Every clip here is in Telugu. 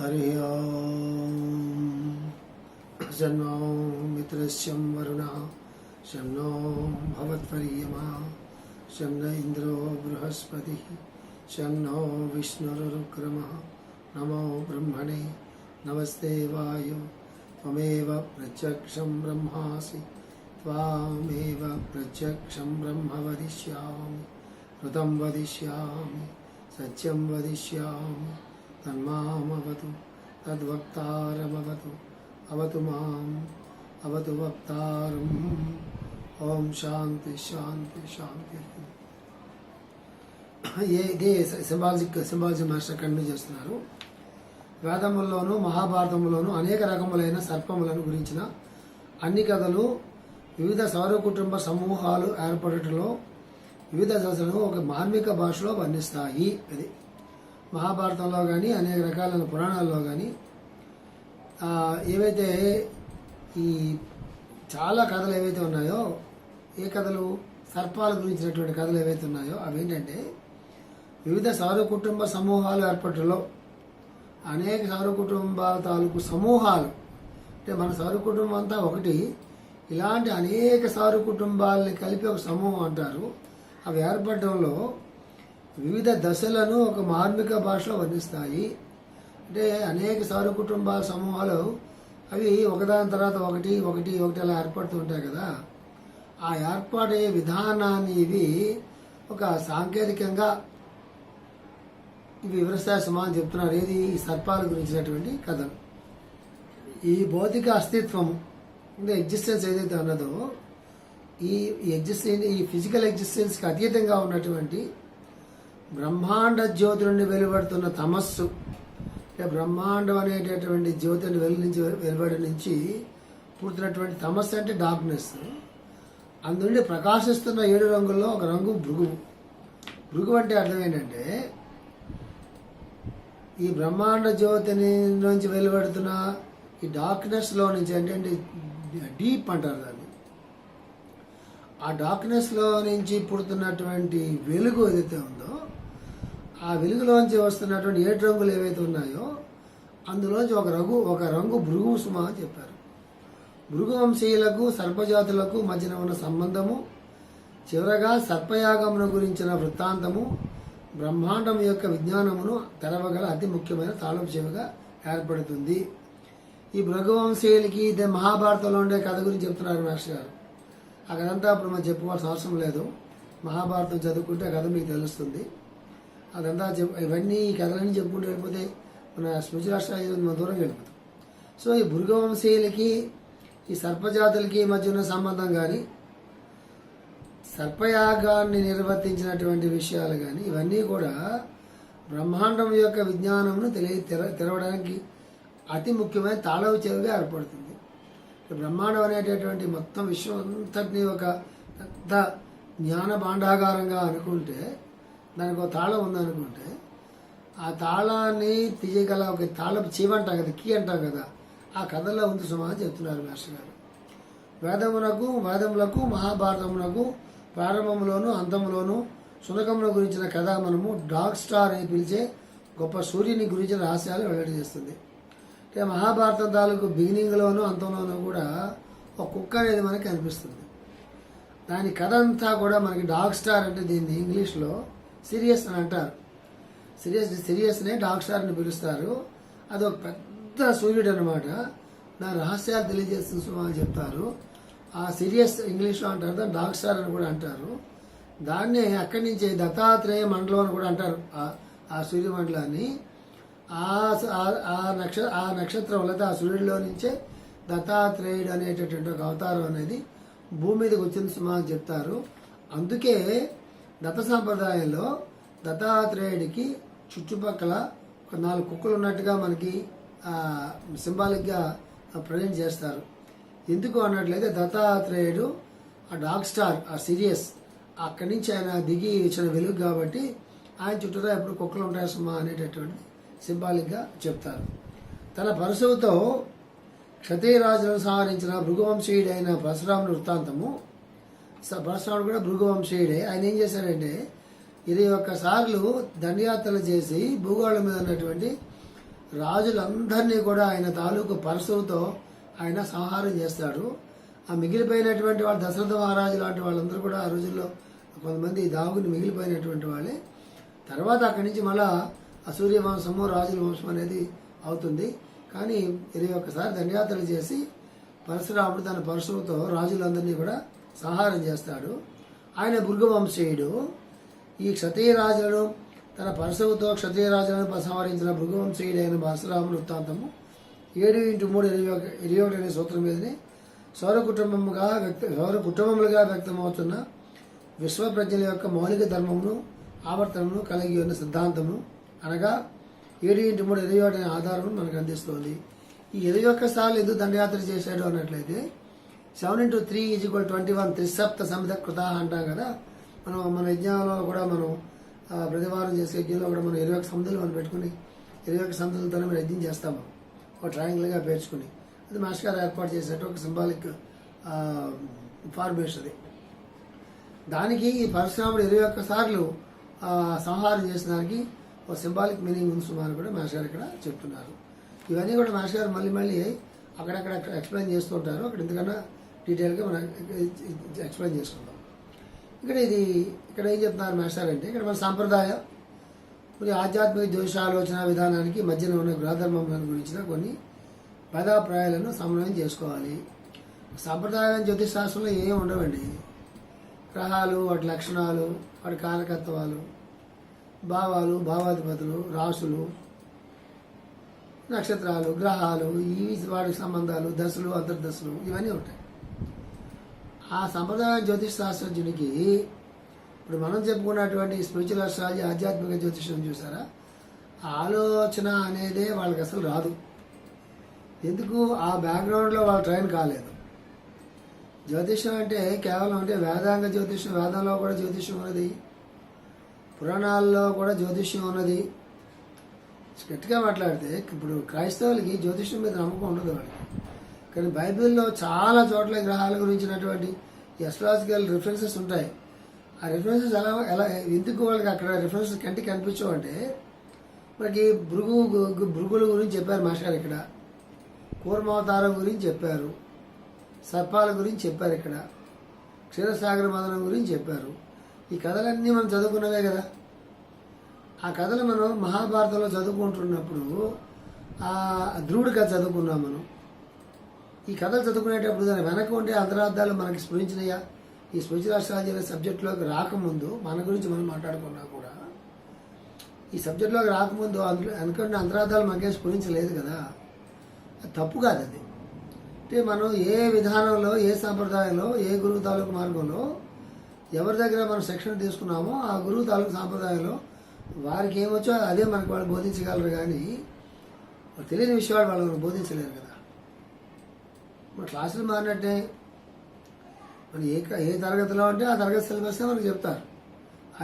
हरि ओम् शन्नो मित्रस्यं वरुणः शन्नो भवत्वर्यमा शन्न इन्द्रो बृहस्पतिः शन्नो विष्णुरुक्रमः नमो ब्रह्मणे नमस्ते वायु त्वमेव प्रत्यक्षं ब्रह्मासि त्वामेव प्रत्यक्षं ब्रह्म वदिष्यामि ऋतं वदिष्यामि सत्यं वदिष्यामि తన్మామవతు తద్వక్తారమవతు అవతు మాం అవతు వక్తారం. ఓం శాంతి శాంతి శాంతి. ఇదే సింబాలజిక్ సింబాలజీ మాస్టర్ కంటిన్యూ చేస్తున్నారు వేదములలోను మహాభారతములోనూ అనేక రకములైన సర్పములను గురించిన అన్ని కథలు వివిధ సౌర కుటుంబ సమూహాలు ఏర్పడటంలో వివిధ దశలను ఒక మార్మిక భాషలో వర్ణిస్తాయి. అది మహాభారతంలో కానీ అనేక రకాలైన పురాణాల్లో కానీ ఏవైతే ఈ చాలా కథలు ఏవైతే ఉన్నాయో ఏ కథలు? సర్పాల గురించినటువంటి కథలు ఏవైతే ఉన్నాయో అవి ఏంటంటే వివిధ సౌర కుటుంబ సమూహాలు ఏర్పడటంలో అనేక సౌర కుటుంబాల తాలూకు సమూహాలు. అంటే మన సౌర కుటుంబం అంతా ఒకటి. ఇలాంటి అనేక సౌర కుటుంబాలని కలిపి ఒక సమూహం అంటారు. అవి ఏర్పడటంలో వివిధ దశలను ఒక మార్మిక భాషలో వర్ణిస్తాయి. అంటే అనేక సౌర కుటుంబాల సమూహాలు అవి ఒకదాని తర్వాత ఒకటి ఒకటి ఒకటి అలా ఏర్పడుతూ ఉంటాయి కదా. ఆ ఏర్పడే విధానాన్ని ఇవి ఒక సాంకేతికంగా ఇవి అని చెప్తున్నారు. ఏది? ఈ సర్పాల గురించినటువంటి కథలు ఈ భౌతిక అస్తిత్వం ఇంకా ఎగ్జిస్టెన్స్ ఏదైతే ఉన్నదో ఈ ఎగ్జిస్టెన్స్ ఈ ఫిజికల్ ఎగ్జిస్టెన్స్కి అతీతంగా ఉన్నటువంటి బ్రహ్మాండ జ్యోతి నుండి వెలువడుతున్న తమస్సు. బ్రహ్మాండం అనేటటువంటి జ్యోతిని వెలు నుంచి వెలువడి నుంచి పుడుతున్నటువంటి తమస్సు అంటే డార్క్నెస్. అందుండి ప్రకాశిస్తున్న ఏడు రంగుల్లో ఒక రంగు భృగు. భృగు అంటే అర్థం ఏంటంటే ఈ బ్రహ్మాండ జ్యోతిని నుంచి వెలువడుతున్న ఈ డార్క్నెస్లో నుంచి అంటే డీప్ అంటారు దాన్ని. ఆ డార్క్నెస్లో నుంచి పుడుతున్నటువంటి వెలుగు ఏదైతే ఉందో ఆ వెలుగులోంచి వస్తున్నటువంటి ఏడు రంగులు ఏవైతే ఉన్నాయో అందులోంచి ఒక రంగు ఒక రంగు భృగు అని చెప్పారు. భృగువంశీయులకు సర్పజాతులకు మధ్యన ఉన్న సంబంధము చివరగా సర్పయాగమును గురించిన వృత్తాంతము బ్రహ్మాండం యొక్క విజ్ఞానమును తెరవగల అతి ముఖ్యమైన తాళం చెవిగా ఏర్పడుతుంది. ఈ భృగువంశీయులకి ఇదే మహాభారతంలో ఉండే కథ గురించి చెప్తున్నారు మాస్టర్ గారు. ఆ కథంతా అప్పుడు మనం చెప్పుకోవాల్సిన అవసరం లేదు. మహాభారతం చదువుకుంటే కథ మీకు తెలుస్తుంది. అదంతా ఇవన్నీ కథలన్నీ చెప్పుకుంటూ వెళ్ళిపోతే మన స్మృతి రాష్ట్రాలు మన దూరం వెళ్ళిపోతాం. సో ఈ భృగవంశీయులకి ఈ సర్పజాతులకి మధ్య ఉన్న సంబంధం కానీ సర్పయాగాన్ని నిర్వర్తించినటువంటి విషయాలు కానీ ఇవన్నీ కూడా బ్రహ్మాండం యొక్క విజ్ఞానమును తెలియ తెర తెరవడానికి అతి ముఖ్యమైన తాళవ చెవిగా ఏర్పడుతుంది. బ్రహ్మాండం అనేటటువంటి మొత్తం విశ్వం అంతటినీ ఒక పెద్ద జ్ఞాన భాండాగారంగా అనుకుంటే దానికి ఒక తాళం ఉందనుకుంటే ఆ తాళాన్ని తీయగల ఒక తాళం చీవంటాం కదా కీ అంటాం కదా ఆ కథలో ఉంది సుమా చెప్తున్నారు మాస్టర్ గారు. వేదమునకు వేదములకు మహాభారతమునకు ప్రారంభంలోను అంతములోను సునకముల గురించిన కథ మనము డాగ్ స్టార్ అని పిలిచే గొప్ప సూర్యుని గురించిన రహస్యాలు వెల్లడి చేస్తుంది. అంటే మహాభారతం తాలూకు బిగినింగ్లోను అంతంలోనూ కూడా ఒక కుక్క అనేది మనకి కనిపిస్తుంది. దాని కథ అంతా కూడా మనకి డాగ్ స్టార్ అంటే దీన్ని ఇంగ్లీష్లో సీరియస్ అని అంటారు. సీరియస్ సీరియస్నే డాగ్ స్టార్ అని పిలుస్తారు. అది ఒక పెద్ద సూర్యుడు అనమాట దాని రహస్యాలు తెలియజేస్తుంది సుమా అని చెప్తారు. ఆ సీరియస్ ఇంగ్లీష్లో అంటారు దాన్ని డాగ్ స్టార్ అని కూడా అంటారు. దాన్నే అక్కడి నుంచి దత్తాత్రేయ మండలం అని కూడా అంటారు ఆ సూర్యమండలాన్ని ఆ ఆ నక్ష ఆ నక్షత్రం లేదా ఆ సూర్యుడిలో నుంచే దత్తాత్రేయుడు అనేటటువంటి ఒక అవతారం అనేది భూమి మీదకి వచ్చింది సుమా అని చెప్తారు. అందుకే దత్త సాంప్రదాయంలో దత్తాత్రేయుడికి చుట్టుపక్కల ఒక నాలుగు కుక్కలు ఉన్నట్టుగా మనకి సింబాలిక్గా ప్రజెంట్ చేస్తారు. ఎందుకు అన్నట్లయితే దత్తాత్రేయుడు ఆ డాగ్ స్టార్ ఆ సీరియస్ అక్కడి నుంచి ఆయన దిగి ఇచ్చిన వెలుగు కాబట్టి ఆయన చుట్టూరా ఎప్పుడు కుక్కలు ఉంటాయి సుమా అనేటటువంటి సింబాలిక్గా చెప్తారు. తన పరశువుతో క్షత్రియరాజులను సంహరించిన భృగువంశీయుడైన పరశురాముని వృత్తాంతము పరశురాముడు కూడా భృగువంశీయుడే. ఆయన ఏం చేశాడంటే ఇరవై ఒక్క సార్లు దండయాత్రలు చేసి భూగోళం మీద ఉన్నటువంటి రాజులందరినీ కూడా ఆయన తాలూకు పరశువుతో ఆయన సంహారం చేస్తాడు. ఆ మిగిలిపోయినటువంటి వాళ్ళు దశరథ మహారాజు లాంటి వాళ్ళందరూ కూడా ఆ రోజుల్లో కొంతమంది దాగుని మిగిలిపోయినటువంటి వాళ్ళే. తర్వాత అక్కడి నుంచి మళ్ళా అసూర్య వంశము రాజుల వంశం అనేది అవుతుంది. కానీ ఇరవై ఒక్కసారి దండయాత్రలు చేసి పరశురాముడు తన పరశువుతో రాజులందరినీ కూడా సంహారం చేస్తాడు. ఆయన భృగవంశీయుడు. ఈ క్షత్రియరాజులను తన పరశువుతో క్షత్రియరాజులను సంహరించిన భృగువంశీయుడైన పరశురాము వృత్తాంతము ఏడు ఇంటూ మూడు ఇరవై ఒక ఇరవై ఒకటి అనే సూత్రం మీదనే సౌర కుటుంబముగా వ్యక్త సౌర కుటుంబములుగా వ్యక్తమవుతున్న విశ్వ ప్రజల యొక్క మౌలిక ధర్మమును ఆవర్తనమును కలిగి ఉన్న సిద్ధాంతము అనగా ఏడు ఇంటి మూడు ఇరవై ఒకటి అనే ఆధారం మనకు అందిస్తోంది. ఈ ఇరవై ఒక్క సార్లు ఎందుకు దండయాత్ర చేశాడు అన్నట్లయితే seven into three is equal twenty one త్రిసప్త సమిత కృత అంటాం కదా. మనం మన యజ్ఞంలో కూడా మనం ప్రతివారం చేసే యజ్ఞంలో కూడా మనం ఇరవై ఒక్క సమితులు మనం పెట్టుకుని ఇరవై ఒక్క సమితులతోనే మనం యజ్ఞం చేస్తాము ఒక ట్రయాంగిల్గా పేర్చుకుని. అది మాస్టర్ గారు ఏర్పాటు చేసేట ఒక సింబాలిక్ ఫార్మేషన్ అది. దానికి ఈ పరశురాముడు ఇరవై ఒక్క సార్లు సంహారం చేసిన దానికి ఒక సింబాలిక్ మీనింగ్ ఉంది సుమారు కూడా మాస్టర్ గారు ఇక్కడ చెప్తున్నారు. ఇవన్నీ కూడా మాస్టర్ గారు మళ్ళీ మళ్ళీ అక్కడక్కడ ఎక్స్ప్లెయిన్ చేస్తూ ఉంటారు. అక్కడ ఎందుకన్నా డీటెయిల్గా మనం ఎక్స్ప్లెయిన్ చేసుకుందాం. ఇక్కడ ఇది ఇక్కడ ఏం చెప్తున్నారు మాస్టర్ అంటే ఇక్కడ మన సాంప్రదాయ కొన్ని ఆధ్యాత్మిక జ్యోతిషాలోచన విధానానికి మధ్యన ఉన్న గృహధర్మం గురించిన కొన్ని పదాప్రాయాలను సమన్వయం చేసుకోవాలి. సాంప్రదాయ జ్యోతిష్ శాస్త్రంలో ఏం ఉండవండి. గ్రహాలు వాటి లక్షణాలు వాటి కారకత్వాలు భావాలు భావాధిపతులు రాసులు నక్షత్రాలు గ్రహాలు ఈ వాటి సంబంధాలు దశలు అంతర్దశలు ఇవన్నీ ఉంటాయి. ఆ సంప్రదాయ జ్యోతిష్ శాస్త్రజ్ఞునికి ఇప్పుడు మనం చెప్పుకున్నటువంటి స్పిరిచువల్ అస్ట్రాలజీ ఆధ్యాత్మిక జ్యోతిషం చూసారా? ఆ ఆలోచన అనేదే వాళ్ళకి అసలు రాదు. ఎందుకు? ఆ బ్యాక్గ్రౌండ్లో వాళ్ళు ట్రైన్ కాలేదు. జ్యోతిషం అంటే కేవలం అంటే వేదాంగ జ్యోతిషం వేదంలో కూడా జ్యోతిషం ఉన్నది. పురాణాల్లో కూడా జ్యోతిష్యం ఉన్నది. గట్టిగా మాట్లాడితే ఇప్పుడు క్రైస్తవులకి జ్యోతిష్యం మీద నమ్మకం ఉండదు వాళ్ళకి. కానీ బైబిల్లో చాలా చోట్ల గ్రహాల గురించినటువంటి ఎస్ట్రాలజికల్ రిఫరెన్సెస్ ఉంటాయి. ఆ రిఫరెన్సెస్ ఎలా ఎలా ఎందుకు వాళ్ళకి అక్కడ రిఫరెన్సెస్ కంటికి కనిపించవు అంటే మనకి భృగు గు- భృగుల గురించి చెప్పారు మాస్టర్ ఇక్కడ. కూర్మావతారం గురించి చెప్పారు. సర్పాల గురించి చెప్పారు ఇక్కడ. క్షీరసాగర మదనం గురించి చెప్పారు. ఈ కథలన్నీ మనం చదువుకున్నవే కదా. ఆ కథలు మనం మహాభారతంలో చదువుకుంటున్నప్పుడు ఆ ధ్రువుడి కథ చదువుకున్నాం మనం. ఈ కథలు చదువుకునేటప్పుడు దాని వెనక ఉండే అంతరార్థాలు మనకి స్ఫురించినాయా? ఈ స్మృతి అస్ట్రాలజీ అనే సబ్జెక్టులోకి రాకముందు మన గురించి మనం మాట్లాడుకున్నా కూడా ఈ సబ్జెక్టులోకి రాకముందు అందులో వెనకండి అంతరార్థాలు మనకేం స్ఫురించలేదు కదా? అది తప్పు కాదు అది. అంటే మనం ఏ విధానంలో ఏ సాంప్రదాయంలో ఏ గురువు తాలూకు మార్గంలో ఎవరి దగ్గర మనం శిక్షణ తీసుకున్నామో ఆ గురువు తాలూకు సాంప్రదాయంలో వారికి ఏమొచ్చో అదే మనకు వాళ్ళు బోధించగలరు కానీ తెలియని విషయాలు వాళ్ళు బోధించలేరు కదా. ఇప్పుడు క్లాసులు మారినట్టే. మనం ఏ ఏ తరగతిలో అంటే ఆ తరగతి సిలబస్ మనకు చెప్తారు.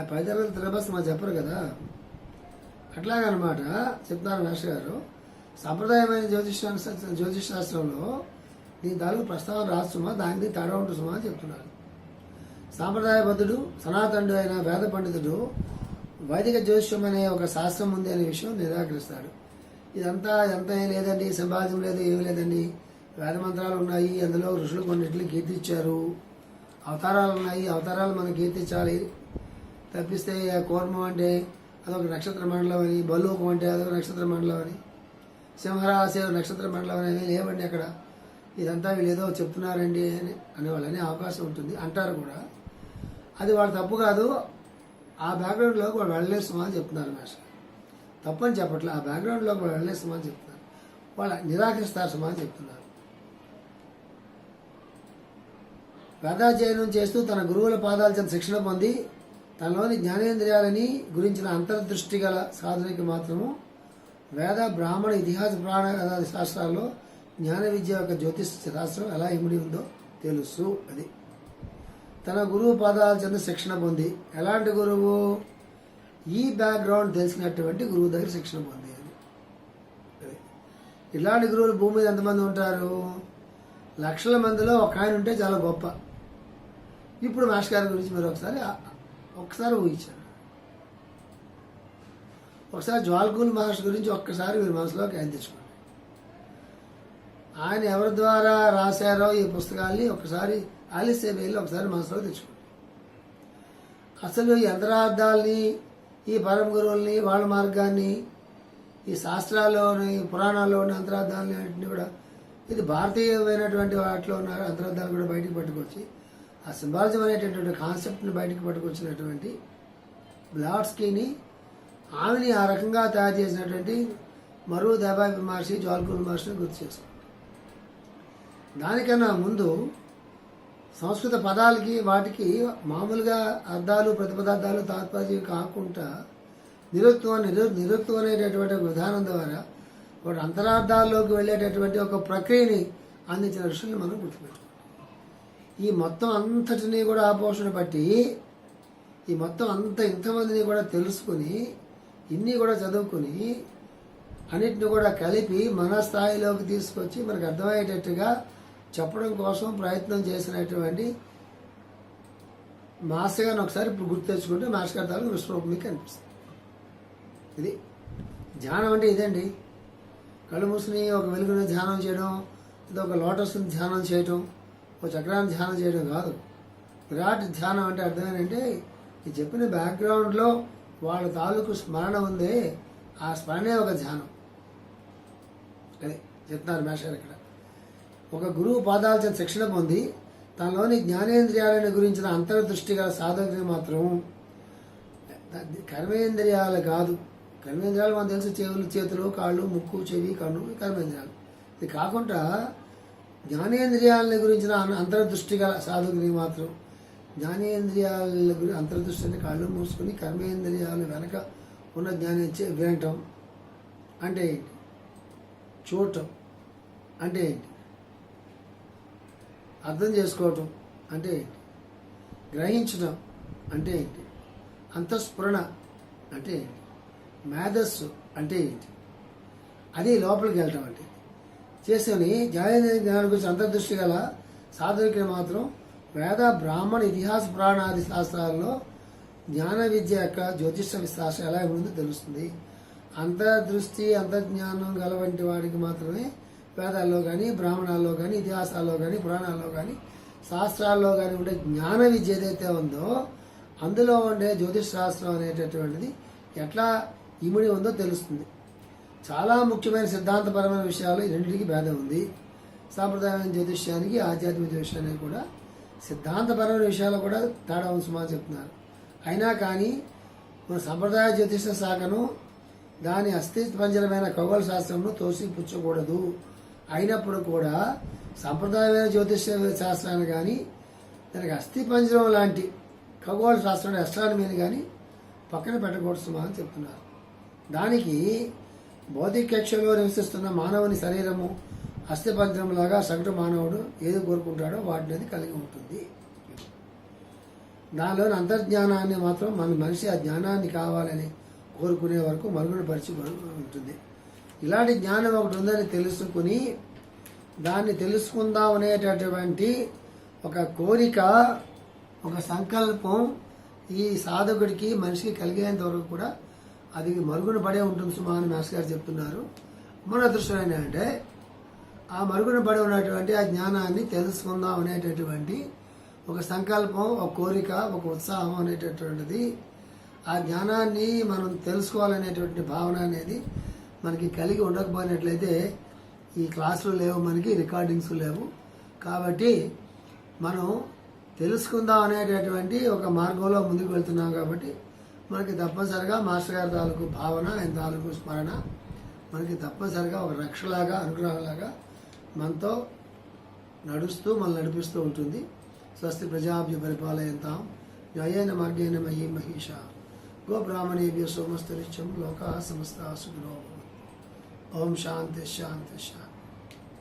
ఆ పై తరగతి సిలబస్ మాకు చెప్పరు కదా. అట్లాగనమాట చెప్తారు మాస్టర్ గారు. సాంప్రదాయమైన జ్యోతిష శాస్త్ర- నీ శాస్త్రంలో ప్రస్తావన రాస్తుమా దానికి తేడా ఉంటుందా అని చెప్తున్నారు. సాంప్రదాయబద్ధుడు సనాతనుడు అయిన వేద పండితుడు వైదిక జ్యోతిష్యం అనే ఒక శాస్త్రం ఉంది అనే విషయం నిరాకరిస్తాడు. ఇదంతా ఎంత లేదండి సంపాద్యం లేదు ఏమీ లేదండి. వేదమంత్రాలు ఉన్నాయి అందులో ఋషులు కొన్నిటిని కీర్తిచ్చారు అవతారాలు ఉన్నాయి అవతారాలు మనం కీర్తించాలి. తప్పిస్తే కూర్మం అంటే అదొక నక్షత్ర మండలం అని బలూకం అంటే అదొక నక్షత్ర మండలం అని సింహరాశి నక్షత్ర మండలం అని లేవండి అక్కడ. ఇదంతా వీళ్ళు ఏదో చెప్తున్నారండి అని అనేవాళ్ళని అవకాశం ఉంటుంది అంటారు కూడా. అది వాళ్ళ తప్పు కాదు. ఆ బ్యాక్గ్రౌండ్లోకి వాళ్ళు వెళ్ళలేస్తామా అని చెప్తున్నారు మాస్టర్. తప్పని చెప్పట్లే ఆ బ్యాక్గ్రౌండ్లోకి వాళ్ళు వెళ్ళలేస్తామా అని చెప్తున్నారు. వాళ్ళు నిరాకరిస్తారు సుమా అని చెప్తున్నారు. వేదాధ్యయనం చేస్తూ తన గురువుల పాదాల శిక్షణ పొంది తనలోని జ్ఞానేంద్రియాలని గురించిన అంతర్దృష్టి గల సాధనకి మాత్రము వేద బ్రాహ్మణ ఇతిహాస పురాణ శాస్త్రాల్లో జ్ఞాన విద్య యొక్క జ్యోతిష్ శాస్త్రం ఎలా ఇమిడి ఉందో తెలుసు అది. తన గురువు పాదాల చెంత శిక్షణ పొంది ఎలాంటి గురువు? ఈ బ్యాక్గ్రౌండ్ తెలిసినటువంటి గురువు దగ్గర శిక్షణ పొంది అని అది. ఇలాంటి గురువులు భూమి మీద ఎంతమంది ఉంటారు? లక్షల మందిలో ఒక ఆయన ఉంటే చాలా గొప్ప. ఇప్పుడు మాస్టర్ గారి గురించి మీరు ఒకసారి ఒకసారి ఊహించారు ఒకసారి జ్వాల్కూల్ మహర్షి గురించి ఒక్కసారి మీరు మనసులోకి అందించుకోండి ఆయన ఎవరి ద్వారా రాశారో ఈ పుస్తకాల్ని ఒకసారి ఆలస్య వెళ్ళి ఒకసారి మనసులో తెచ్చుకోండి. అసలు ఈ యంత్రార్థాలని ఈ పరమ గురువుల్ని వాళ్ళ మార్గాన్ని ఈ శాస్త్రాల్లోని పురాణాల్లోని అంతరార్థాలని అన్నింటినీ కూడా ఇది భారతీయమైనటువంటి వాటిలో ఉన్న అంతరార్థాలు కూడా బయటికి పట్టుకొచ్చి ఆ సింబాలజం అనేటటువంటి కాన్సెప్ట్ని బయటకు పట్టుకొచ్చినటువంటి బ్లాడ్స్కీని ఆమెని ఆ రకంగా తయారు చేసినటువంటి మరో దేబాయి మహర్షి జ్వాల్కూల్ మహర్షిని గుర్తు చేసుకోండి దానికన్నా ముందు సంస్కృత పదాలకి వాటికి మామూలుగా అర్థాలు ప్రతిపదార్థాలు తాత్పర్యం కాకుండా నిరుక్తం నిరు నిరుక్తం అనేటటువంటి విధానం ద్వారా వాటి అంతరార్థాల్లోకి వెళ్ళేటటువంటి ఒక ప్రక్రియని అందించిన విషయాన్ని మనం గుర్తుపెట్టుకోవాలి. ఈ మొత్తం అంతటినీ కూడా ఆపోషణ బట్టి ఈ మొత్తం అంత ఇంతమందిని కూడా తెలుసుకుని ఇన్ని కూడా చదువుకుని అన్నిటిని కూడా కలిపి మన స్థాయిలోకి తీసుకొచ్చి మనకు అర్థమయ్యేటట్టుగా చెప్పడం కోసం ప్రయత్నం చేసినటువంటి మాస్టర్ గారిని ఒకసారి ఇప్పుడు గుర్తు తెచ్చుకుంటే మాస్టర్ గారి తాలూకు విశ్వరూపం మీకు అనిపిస్తుంది ఇది ధ్యానం అంటే ఇదండి. కళ్ళు మూసుని ఒక వెలుగుని ధ్యానం చేయడం లేదా ఒక లోటస్ని ధ్యానం చేయటం ఒక చక్రాన్ని ధ్యానం చేయడం కాదు. విరాట్ ధ్యానం అంటే అర్థం ఏంటంటే ఈ చెప్పిన బ్యాక్గ్రౌండ్లో వాళ్ళ తాలూకు స్మరణ ఉందే ఆ స్మరణే ఒక ధ్యానం. అదే చెప్తున్నారు మేషారు ఇక్కడ. ఒక గురువు పాదాల చేత శిక్షణ పొంది తనలోని జ్ఞానేంద్రియాలను గురించిన అంతర్దృష్టి గల సాధకుని మాత్రం కర్మేంద్రియాలు కాదు. కర్మేంద్రియాలు మనం తెలుసు చెవులు చేతులు కాళ్ళు ముక్కు చెవి కన్ను కర్మేంద్రియాలు. ఇది కాకుండా జ్ఞానేంద్రియాలని గురించిన అన- అంతర్దృష్టి గల సాధకుని మాత్రం. జ్ఞానేంద్రియాల గురించి అంతర్దృష్టిని కళ్ళు మూసుకుని కర్మేంద్రియాలు వెనక ఉన్న జ్ఞానం వినటం అంటే ఏంటి? చూడటం అంటే ఏంటి? అర్థం చేసుకోవటం అంటే ఏంటి? గ్రహించడం అంటే ఏంటి? అంతఃస్ఫురణ అంటే ఏంటి? మేధస్సు అంటే ఏంటి? అది లోపలికి వెళ్ళటం అంటే చేసుకొని జ్ఞానేంద్ర జ్ఞానం గురించి అంతర్దృష్టి గల సాధకుడికి మాత్రం వేద బ్రాహ్మణ ఇతిహాస పురాణాది శాస్త్రాల్లో జ్ఞాన విద్య యొక్క జ్యోతిష విశ్వాసం ఎలా ఉందో తెలుస్తుంది. అంతర్దృష్టి అంతర్జ్ఞానం గల వంటి వాడికి మాత్రమే వేదాల్లో కానీ బ్రాహ్మణాల్లో కానీ ఇతిహాసాల్లో కానీ పురాణాల్లో కానీ శాస్త్రాల్లో కానీ ఉండే జ్ఞాన విద్య ఏదైతే ఉందో అందులో ఉండే జ్యోతిష్ శాస్త్రం అనేటటువంటిది ఎట్లా ఇమిడి ఉందో తెలుస్తుంది. చాలా ముఖ్యమైన సిద్ధాంతపరమైన విషయాలు ఈ రెండింటికి భేదం ఉంది. సాంప్రదాయమైన జ్యోతిష్యానికి ఆధ్యాత్మిక జ్యోతిష్యానికి కూడా సిద్ధాంతపరమైన విషయాలు కూడా తేడా ఉంది సుమా చెప్తున్నారు. అయినా కానీ మన సంప్రదాయ జ్యోతిష శాఖను దాని అస్థిపంజరమైన ఖగోళ శాస్త్రంను తోసిపుచ్చకూడదు. అయినప్పుడు కూడా సంప్రదాయమైన జ్యోతిష శాస్త్రాన్ని కానీ దానికి అస్థిపంజరం లాంటి ఖగోళ శాస్త్రం అస్ట్రానమీని కానీ పక్కన పెట్టకూడదు అని చెప్తున్నారు. దానికి భౌతిక నివసిస్తున్న మానవుని శరీరము అస్థిపంజరంలాగా సగటు మానవుడు ఏది కోరుకుంటాడో వాటిని అది కలిగి ఉంటుంది. దానిలోని అంతర్జ్ఞానాన్ని మాత్రం మన మనిషి ఆ జ్ఞానాన్ని కావాలని కోరుకునే వరకు మరుగున పరిచి ఉంటుంది. ఇలాంటి జ్ఞానం ఒకటి ఉందని తెలుసుకుని దాన్ని తెలుసుకుందాం అనేటటువంటి ఒక కోరిక ఒక సంకల్పం ఈ సాధకుడికి మనిషికి కలిగేంత వరకు కూడా అది మరుగున పడే ఉంటుంది సుమా అని మాస్ గారు చెప్తున్నారు. మన అదృష్టం ఏంటంటే ఆ మరుగున పడి ఉన్నటువంటి ఆ జ్ఞానాన్ని తెలుసుకుందాం అనేటటువంటి ఒక సంకల్పం ఒక కోరిక ఒక ఉత్సాహం అనేటటువంటిది. ఆ జ్ఞానాన్ని మనం తెలుసుకోవాలనేటువంటి భావన అనేది మనకి కలిగి ఉండకపోయినట్లయితే ఈ క్లాసులు లేవు మనకి రికార్డింగ్స్ లేవు. కాబట్టి మనం తెలుసుకుందాం అనేటటువంటి ఒక మార్గంలో ముందుకు వెళ్తున్నాం కాబట్టి మనకి తప్పనిసరిగా మాస్టర్ గారి తాలూకు భావన ఆయన తాలూకు స్మరణ మనకి తప్పనిసరిగా ఒక రక్షలాగా అనుగ్రహంలాగా మనతో నడుస్తూ మనల్ని నడిపిస్తూ ఉంటుంది. స్వస్తి ప్రజాభ్య పరిపాలయంతాం. న్యాయైన మార్గేణ మహీ మహిష. గోబ్రాహ్మణేభ్య సోమస్తరిత్యం లోకా సమస్త సుఖినో ఓం శాంతి శాంతి శాంతి.